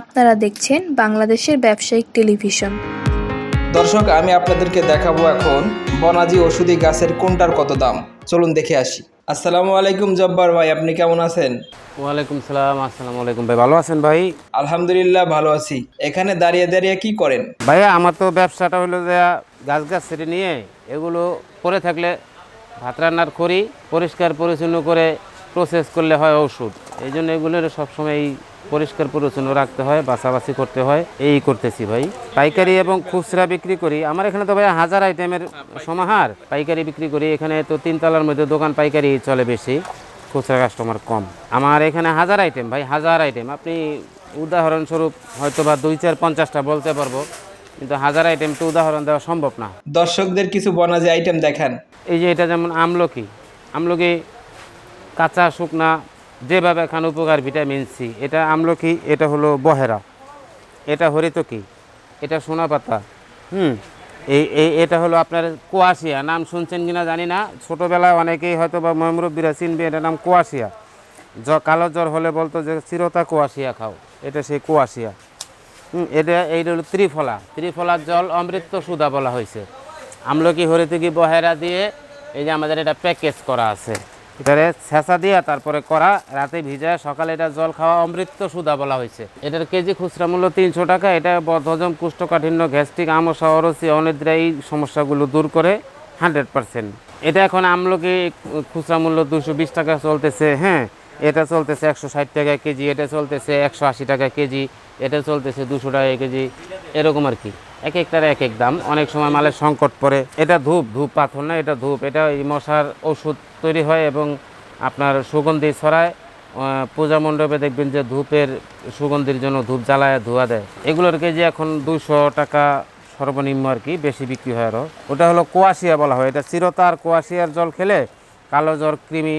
আপনারা দেখছেন বাংলাদেশের ব্যবসায়িক টেলিভিশন। দর্শক আমি আপনাদেরকে দেখাবো এখন বনাজি ওষুধি গাছের কোনটার কত দাম? চলুন দেখে আসি। আসসালামু আলাইকুম জব্বার ভাই আপনি কেমন আছেন? ওয়ালাইকুম সালাম আসসালামু আলাইকুম ভাই ভালো আছেন ভাই? আলহামদুলিল্লাহ ভালো আছি। এখানে দাঁড়িয়ে দাঁড়িয়ে কি করেন? ভাইয়া আমার তো ব্যবসাটা হলো যে গাছ গাছ ছেড়ে নিয়ে এগুলো পরে থাকলে ভাত রান্নার করি পরিষ্কার পরিচ্ছন্ন করে প্রসেস করলে হয় ওষুধ এই জন্য এগুলোর সবসময় এই পরিষ্কার পরিচ্ছন্ন রাখতে হয় বাছাবাছি করতে হয় এই করতেছি ভাই। পাইকারি এবং খুচরা বিক্রি করি। আমার এখানে তো ভাই হাজার আইটেমের সমাহার। পাইকারি বিক্রি করি। এখানে তো তিনতলার মধ্যে দোকান পাইকারি চলে বেশি খুচরা কাস্টমার কম। আমার এখানে হাজার আইটেম ভাই হাজার আইটেম। আপনি উদাহরণস্বরূপ হয়তো বা দুই চার পঞ্চাশটা বলতে পারব কিন্তু হাজার আইটেম তো উদাহরণ দেওয়া সম্ভব না। দর্শকদের কিছু বনাজি আইটেম দেখান। এই যে এটা যেমন আমলকি আমলকি কাঁচা শুকনা যেভাবে খান উপকার ভিটামিন সি এটা আমলকি এটা হলো বহেরা। এটা হরিতকি এটা সোনা পাতা। হুম এই এই এটা হলো আপনার কোয়াশিয়া। নাম শুনছেন কিনা জানি না। ছোটোবেলায় অনেকেই হয়তো বা ময়মুরব্বীরা চিনবে এটার নাম কোয়াশিয়া। জ কালো জ্বর হলে বলতো যে চিরতা কোয়াশিয়া খাও। এটা সেই কোয়াশিয়া। হুম, এটা এইটা হলো ত্রিফলা। ত্রিফলার জল অমৃত সুদা বলা হয়েছে। আমলকি হরিতকি বহেরা দিয়ে এই যে আমাদের এটা প্যাকেজ করা আছে। এটারে ছেঁচা দিয়া তারপরে করা রাতে ভিজায় সকালে এটা জল খাওয়া অমৃত সুদা বলা হয়েছে। এটার কেজি খুচরা মূল্য তিনশো টাকা, এটা বদহজম, কুষ্ঠকাঠিন্য, গ্যাস্ট্রিক, আমসা, অরসি, অনিদ্রা এই সমস্যাগুলো দূর করে হান্ড্রেড পার্সেন্ট। এটা এখন আমলকি খুচরা মূল্য দুশো বিশ টাকা চলতেছে হ্যাঁ এটা চলতেছে একশো ষাট টাকা কেজি, এটা চলতেছে একশো আশি টাকা কেজি, এটা চলতেছে দুশো টাকা কেজি, এরকম আর কি। এক একটার এক এক দাম। অনেক সময় মালের সংকট পড়ে। এটা ধূপ ধূপ পাথর না, এটা ধূপ। এটা এই মশার ওষুধ তৈরি হয় এবং আপনার সুগন্ধি ছড়ায়। পূজা মণ্ডপে দেখবেন যে ধূপের সুগন্ধির জন্য ধূপ জ্বালায়, ধোয়া দেয়। এগুলোর কেজি এখন দুশো টাকা সর্বনিম্ন আর কি, বেশি বিক্রি হয় আরও ওটা হলো কোয়াশিয়া বলা হয়। এটা চিরতার কোয়াশিয়ার জল খেলে কালো জ্বর, কৃমি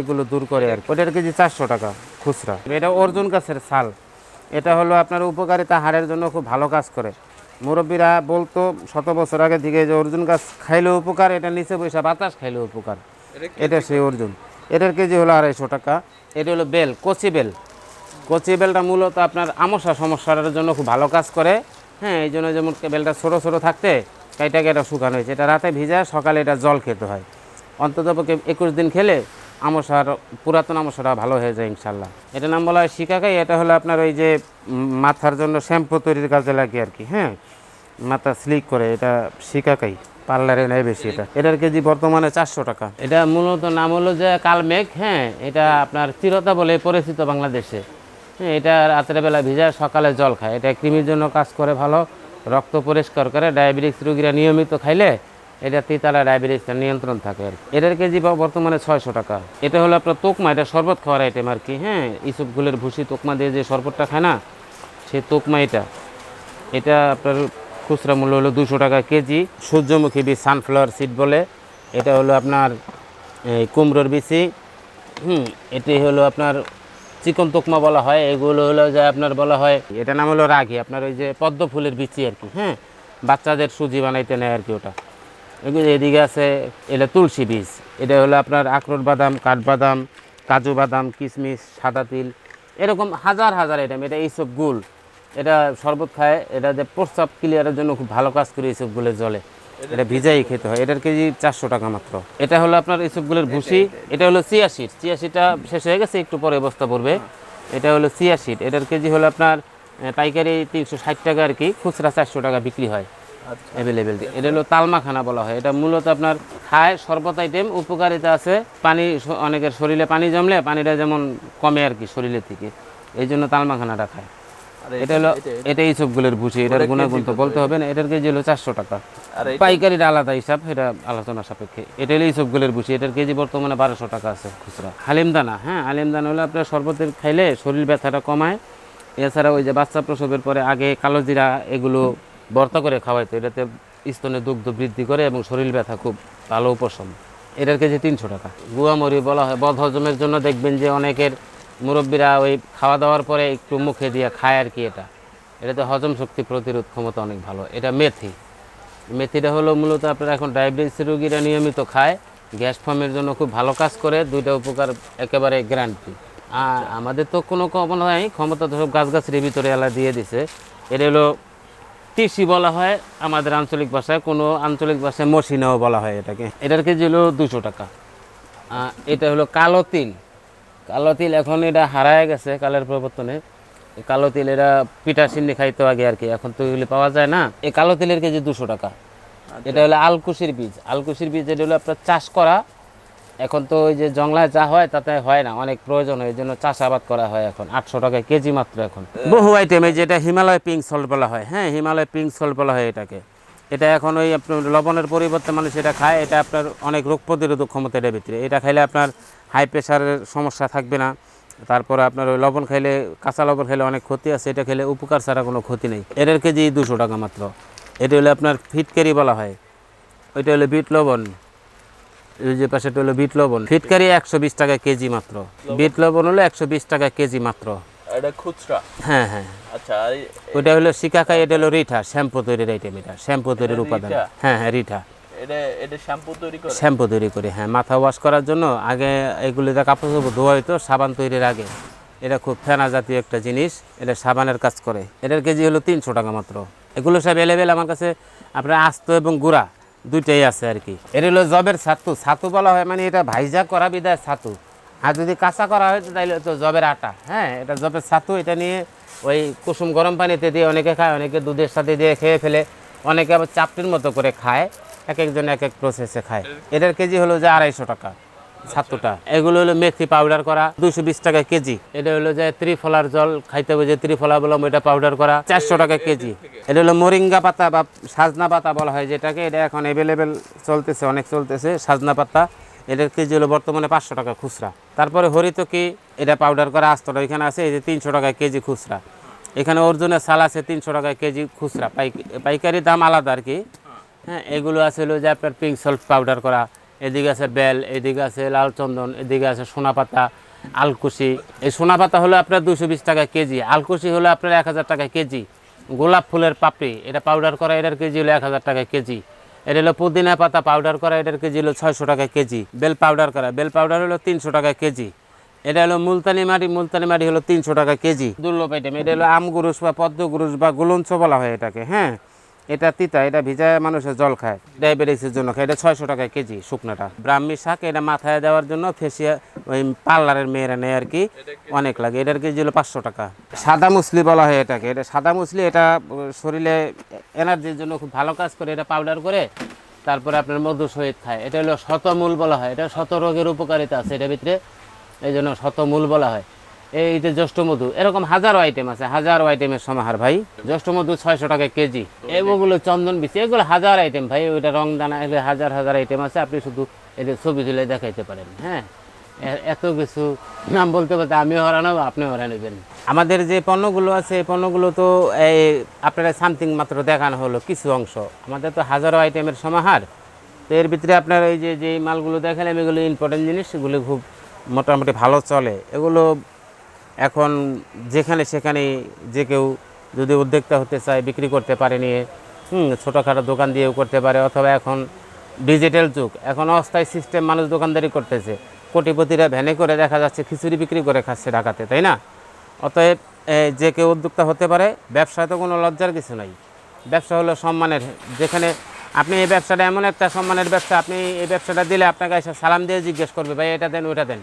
এগুলো দূর করে আর কি। ওটার কেজি চারশো টাকা খুচরা। এটা অর্জুন গাছের ছাল। এটা হলো আপনার উপকারিতা, হাড়ের জন্য খুব ভালো কাজ করে। মুরব্বীরা বলতো শত বছর আগে থেকে যে অর্জুন গাছ খাইলেও উপকার এটা নিচে বৈশা বাতাস খাইলেও উপকার। এটা সেই অর্জুন। এটার কেজি হলো আড়াইশো টাকা। এটা হলো বেল কচি বেল। কচি বেলটা মূলত আপনার আমসা সমস্যার জন্য খুব ভালো কাজ করে। হ্যাঁ এই জন্য যেমন বেলটা ছোটো ছোটো থাকতে কাইটাকে এটা শুকানো হয়েছে। এটা রাতে ভিজায় সকালে এটা জল খেতে হয়। অন্ততপক্ষে একুশ দিন খেলে আমসার পুরাতন আমসাটা ভালো হয়ে যায়, ইনশাল্লাহ। এটা নাম বলা হয় শিকাকাই, এটা হলো আপনার ওই যে মাথার জন্য শ্যাম্পু তৈরির কাজে লাগে আর কি হ্যাঁ? মাথা স্লিক করে, এটা শিকাকাই, পার্লারে নেয় বেশি এটা। এটার কেজি বর্তমানে চারশো টাকা। এটা মূলত নাম হলো যে কালমেঘ হ্যাঁ? এটা আপনার চিরতা বলে পরিচিত বাংলাদেশে। হ্যাঁ এটা রাতের বেলা ভিজায় সকালে জল খায়। এটা কৃমির জন্য কাজ করে ভালো, রক্ত পরিষ্কার করে ডায়াবেটিস রোগীরা নিয়মিত খাইলে এটা তিতালা ডায়াবেটিসটা নিয়ন্ত্রণ থাকে আর এটার কেজি বর্তমানে ছয়শো টাকা। এটা হলো আপনার তোকমা, এটা শরবত খাওয়ার আইটেম আর কি হ্যাঁ? ইসবগুলের ভুসি তোকমা দিয়ে যে শরবতটা খায় না সেই তোকমা এটা। এটা আপনার খুচরা মূল্য হলো দুশো টাকা কেজি। সূর্যমুখী বীজ সানফ্লাওয়ার সিড বলে। এটা হলো আপনার, এই কুমড়োর বিচি। হুম, এটি হলো আপনার চিকন তোকমা বলা হয়। এগুলো হলো যে আপনার বলা হয় এটা নাম হলো রাগি। আপনার ওই যে পদ্ম ফুলের বিচি আর কি হ্যাঁ? বাচ্চাদের সুজি বানাইতে নেয় আর কি ওটা। এদিকে আছে এটা তুলসী বীজ। এটা হলো আপনার আখরোট বাদাম কাঠবাদাম কাজু বাদাম কিশমিশ সাদা তিল। এরকম হাজার হাজার আইটেম এটা এইসব গুল। এটা শরবত খায় এটা যে প্রস্রাব ক্লিয়ারের জন্য খুব ভালো কাজ করে এইসব গুলের জলে এটা ভিজাই খেতে হয়। এটার কেজি চারশো টাকা মাত্র। এটা হলো আপনার এইসব গুলের ভুসি। এটা হলো চিয়াশিট চিয়াশিটটা শেষ হয়ে গেছে একটু পরে অবস্থা পড়বে। এটা হলো চিয়াশিট এটার কেজি হলো আপনার পাইকারি তিনশো ষাট টাকা আর কি। খুচরা চারশো টাকা বিক্রি হয়। অ্যাভেলেবেল এটা হলো তালমাখানা বলা হয়। এটা মূলত আপনার খায় সর্বত আইটেম উপকারিতা আছে পানি অনেকের শরীরে পানি জমলে পানিটা যেমন কমে আর কি শরীরের থেকে। এই জন্য তালমাখানাটা খায়। এটা হলো এটা এই সবগুলোর ভুসি। এটার গুণাগুণ তো বলতে হবে না। এটার কেজি হলো চারশো টাকা। পাইকারির আলাদা হিসাব এটা আলোচনা সাপেক্ষে। এটা হলো এই সবগুলোর ভুসি। এটার কেজি বর্তমানে বারোশো টাকা আছে খুচরা। হালিমদানা হ্যাঁ হালিমদানা হলো আপনার শরবতের খাইলে শরীর ব্যথাটা কমায়। এছাড়া ওই যে বাচ্চা প্রসবের পরে আগে কালো জিরা এগুলো ভর্তা করে খাওয়াইতো। এটাতে স্তনে দুগ্ধ বৃদ্ধি করে এবং শরীর ব্যথা খুব ভালো উপশম। এটার কেজি তিনশো টাকা। গুয়ামরি বলা হয়। বদ হজমের জন্য দেখবেন যে অনেকের মুরব্বীরা ওই খাওয়া দাওয়ার পরে একটু মুখে দিয়ে খায় আর কি এটা। এটাতে হজম শক্তি প্রতিরোধ ক্ষমতা অনেক ভালো। এটা মেথি। মেথিটা হলো মূলত আপনার এখন ডায়াবেটিস রোগীরা নিয়মিত খায়। গ্যাস ফর্মের জন্য খুব ভালো কাজ করে। দুইটা উপকার একেবারে গ্যারান্টি আমাদের তো কোনো ক্ষমতা নাই। ক্ষমতা তো সব গাছগাছালির ভিতরে এলা দিয়ে দিছে। এটা হলো টিসি বলা হয় আমাদের আঞ্চলিক ভাষায় কোনো আঞ্চলিক ভাষায় মসিনাও বলা হয় এটাকে। এটার কেজি হলো দুশো টাকা। এটা হলো কালো তিল। কালো তিল এখন এটা হারায় গেছে কালের প্রবর্তনে। এই কালো তিল এরা পিঠা সিন্নি খাইতো আগে আর কি এখন তো এগুলি পাওয়া যায় না। এই কালো তিলের কেজি দুশো টাকা। এটা হলো আলকুশির বীজ। আলকুশির বীজ এটা হলো আপনার চাষ করা এখন তো ওই যে জংলায় যা হয়, তাতে হয় না, অনেক প্রয়োজন হয়, এই জন্য চাষাবাদ করা হয় এখন, আটশো টাকা কেজি মাত্র এখন। বহু আইটেম আইটেমে যেটা হিমালয় পিঙ্ক সল্ট বলা হয় হ্যাঁ হিমালয় পিঙ্ক সল্ট বলা হয় এটাকে। এটা এখন ওই আপনার লবণের পরিবর্তে মানুষ এটা খায়, এটা আপনার অনেক রোগ প্রতিরোধক ক্ষমতা এটার ভিতরে। এটা খাইলে আপনার হাই প্রেশারের সমস্যা থাকবে না, তারপরে আপনার ওই লবণ খাইলে, কাঁচা লবণ খাইলে অনেক ক্ষতি আছে, এটা খেলে উপকার ছাড়া কোনো ক্ষতি নেই। এটার কেজি দুশো টাকা মাত্র। এটা হলো আপনার ফিটকারি বলা হয়, ওইটা হলো বিট লবণ। এই যে পাশেটা হলো বিট লবণ। ফিটকারি একশো বিশ টাকা কেজি মাত্র। বিট লবণ হলো একশো বিশ টাকা কেজি মাত্র। এটা খুচরা? হ্যাঁ হ্যাঁ। আচ্ছা ওইটা হলো শিকাকাই এটা হলো রিঠা শ্যাম্পু তৈরির আইটেম এটা। শ্যাম্পু তৈরির উপাদান। হ্যাঁ হ্যাঁ রিঠা। এটা এটা শ্যাম্পু তৈরি করে? শ্যাম্পু তৈরি করি হ্যাঁ। মাথা ওয়াশ করার জন্য আগে এগুলিতে কাপড় চোপড় ধোয়া হইতো সাবান তৈরির আগে। এটা খুব ফেনা জাতীয় একটা জিনিস। এটা সাবানের কাজ করে। এটার কেজি হলো তিনশো টাকা মাত্র। এগুলো সব অ্যাভেলেবেল আমার কাছে আপনার আস্ত এবং গুঁড়া। দুইটাই আছে আর কি। এটা হলো জবের ছাতু। ছাতু বলা হয় মানে এটা ভাইজা করা বিদায় ছাতু। আর যদি কাঁচা করা হয় তাহলে তো জবের আটা। হ্যাঁ এটা জবের ছাতু, এটা নিয়ে ওই কুসুম গরম পানিতে দিয়ে অনেকে খায়, অনেকে দুধের সাথে দিয়ে খেয়ে ফেলে, অনেকে আবার চাপটির মতো করে খায়, এক একজন এক এক প্রসেসে খায়। এটার কেজি হলো যে আড়াইশো টাকা। ছাত্রটা এগুলো হলো মেথি পাউডার করা দুশো বিশ টাকা কেজি। এটা হলো যে ত্রিফলার জল খাইতে হবে যে ত্রিফলা বললাম, এটা পাউডার করা, চারশো টাকা কেজি। এটা হলো মরিঙ্গা পাতা বা সাজনা পাতা বলা হয় যেটাকে, এটা এখন অ্যাভেলেবেল চলতেছে, অনেক চলতেছে, সাজনা পাতা। এটার কেজি হলো বর্তমানে পাঁচশো টাকা খুচরা। তারপরে হরিতকি, এটা পাউডার করা আস্তটা এখানে আছে, এই যে তিনশো টাকা কেজি খুচরা। এখানে অর্জুনের সাল আছে, তিনশো টাকা কেজি খুচরা। পাইক- পাইকারি দাম আলাদা আর কি। হ্যাঁ এগুলো আছে হলো যে আপনার পিঙ্ক সল্ট পাউডার করা এদিকে আছে বেল, এদিকে আছে লাল চন্দন এদিকে আছে সোনা পাতা আলকুশি। এই সোনা পাতা হলো আপনার দুশো বিশ টাকা কেজি, আলকুশি হলো আপনার এক হাজার টাকা কেজি। গোলাপ ফুলের পাপড়ি, এটা পাউডার করা, এটার কেজি হলো এক হাজার টাকা কেজি। এটা হলো পুদিনা পাতা পাউডার করা, এটার কেজি হলো ছয়শো টাকা কেজি। বেল পাউডার করা, বেল পাউডার হলো তিনশো টাকা কেজি। এটা হলো মুলতানি মাটি মুলতানি মাটি হলো তিনশো টাকা কেজি। দুর্লভ আইটেম এটা হলো আম গুরুস বা পদ্ম গুরুস বা গুলঞ্চ বলা হয় এটাকে হ্যাঁ? এটা তিতা, এটা ভিজায় মানুষের জল খায় ডায়াবেটিসের জন্য খায়। এটা ছয়শো টাকা কেজি শুকনাটা। ব্রাহ্মী শাক এটা মাথায় দেওয়ার জন্য ফেসিয়া, ওই পার্লারের মেয়েরা নেয় আর কি, অনেক লাগে। এটার কেজি হলো পাঁচশো টাকা। সাদা মুসলি বলা হয় এটাকে। এটা সাদা মুসলি, এটা শরীরে এনার্জির জন্য খুব ভালো কাজ করে। এটা পাউডার করে, তারপরে আপনার মধু সহিত খায়। এটা হলো শতমূল বলা হয়। এটা শত রোগের উপকারিতা আছে এটার ভিতরে। এই জন্য শতমূল বলা হয়। এই যে জ্যৈষ্ঠ মধু, এরকম হাজারো আইটেম আছে, হাজারো আইটেমের সমাহার ভাই। জ্যৈষ্ঠ মধু ছয়শো টাকা কেজি। এগুলো চন্দন বিচি এগুলো হাজার আইটেম ভাই, ওইটা রং দানা এগুলো হাজার হাজার আইটেম আছে, আপনি শুধু এদের ছবি তুলে দেখাইতে পারেন হ্যাঁ? এত কিছু নাম বলতে বলতে আমিও হরানো আপনিও হরা নেবেন আমাদের যে পণ্যগুলো আছে, এই পণ্যগুলো তো এই আপনারা সামথিং মাত্র দেখানো হলো, কিছু অংশ। আমাদের তো হাজারো আইটেমের সমাহার। তো এর ভিতরে আপনার এই যে যে মালগুলো দেখালাম, এগুলো ইম্পর্টেন্ট জিনিস, এগুলো খুব মোটামুটি ভালো চলে। এগুলো এখন যেখানে সেখানে যে কেউ যদি উদ্যোক্তা হতে চায়, বিক্রি করতে পারে নিয়ে, হুম, ছোটোখাটো দোকান দিয়েও করতে পারে, অথবা এখন ডিজিটাল যুগ, এখন অস্থায়ী সিস্টেম মানুষ দোকানদারি করতেছে। কোটিপতিরা ভ্যানে করে দেখা যাচ্ছে খিচুড়ি বিক্রি করে খাচ্ছে ঢাকাতে, তাই না? অতএব যে কেউ উদ্যোক্তা হতে পারে, ব্যবসায় তো কোনো লজ্জার কিছু নাই। ব্যবসা হলো সম্মানের, যেখানে আপনি এই ব্যবসাটা এমন একটা সম্মানের ব্যবসা, আপনি এই ব্যবসাটা দিলে আপনাকে এসে সালাম দিয়ে জিজ্ঞেস করবে, ভাই, এটা দেন, ওইটা দেন।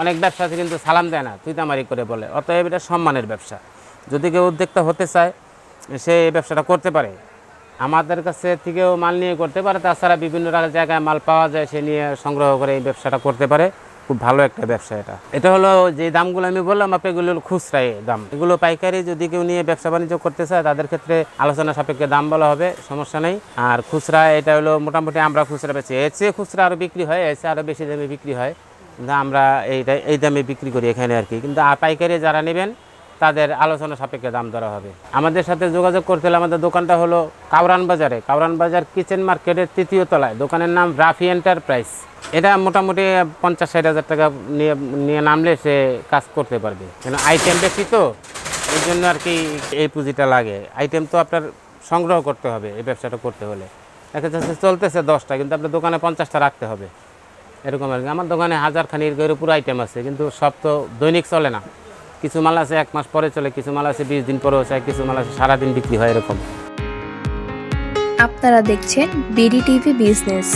অনেক ব্যবসা আছে কিন্তু সালাম দেয় না তুই তামারি করে বলে। অতএব এটা সম্মানের ব্যবসা। যদি কেউ উদ্যোক্তা হতে চায়, সে এই ব্যবসাটা করতে পারে। আমাদের কাছে থেকেও মাল নিয়ে করতে পারে, তাছাড়া বিভিন্ন জায়গায় মাল পাওয়া যায়, সে নিয়ে সংগ্রহ করে এই ব্যবসাটা করতে পারে। খুব ভালো একটা ব্যবসা এটা। এটা হলো যে দামগুলো আমি বললাম, আপনি এগুলো খুচরাই দাম। এগুলো পাইকারি যদি কেউ নিয়ে ব্যবসা বাণিজ্য করতে চায়, তাদের ক্ষেত্রে আলোচনা সাপেক্ষে দাম বলা হবে, সমস্যা নেই। আর খুচরা, এটা হলো মোটামুটি আমরা খুচরা বেচি। এর চেয়ে খুচরা আরও বিক্রি হয়, এর চেয়ে আরও বেশি দামে বিক্রি হয়। আমরা এইটা, এই দামে বিক্রি করি এখানে আর কি। কিন্তু পাইকারি যারা নেবেন, তাদের আলোচনা সাপেক্ষে দাম ধরা হবে। আমাদের সাথে যোগাযোগ করতে হলে আমাদের দোকানটা হলো কাউরান বাজারে। কাউরান বাজার কিচেন মার্কেটের তৃতীয় তলায়। দোকানের নাম রাফি এন্টারপ্রাইজ। এটা মোটামুটি পঞ্চাশ ষাট হাজার টাকা নিয়ে নিয়ে নামলে সে কাজ করতে পারবে। কেন আইটেম বেশি তো, এই জন্য আর কি এই পুঁজিটা লাগে। আইটেম তো আপনার সংগ্রহ করতে হবে এই ব্যবসাটা করতে হলে। দেখা যাচ্ছে চলতেছে দশটা, কিন্তু আপনার দোকানে পঞ্চাশটা রাখতে হবে। এরকম আর আমার দোকানে হাজার খানির গরু পুরো আইটেম আছে, কিন্তু সব তো দৈনিক চলে না। কিছু মাল আছে এক মাস পরে চলে, কিছু মাল আছে বিশ দিন পরেও চায় কিছু মাল আছে সারাদিন বিক্রি হয় এরকম। আপনারা দেখছেন বিডি টিভি বিজনেস।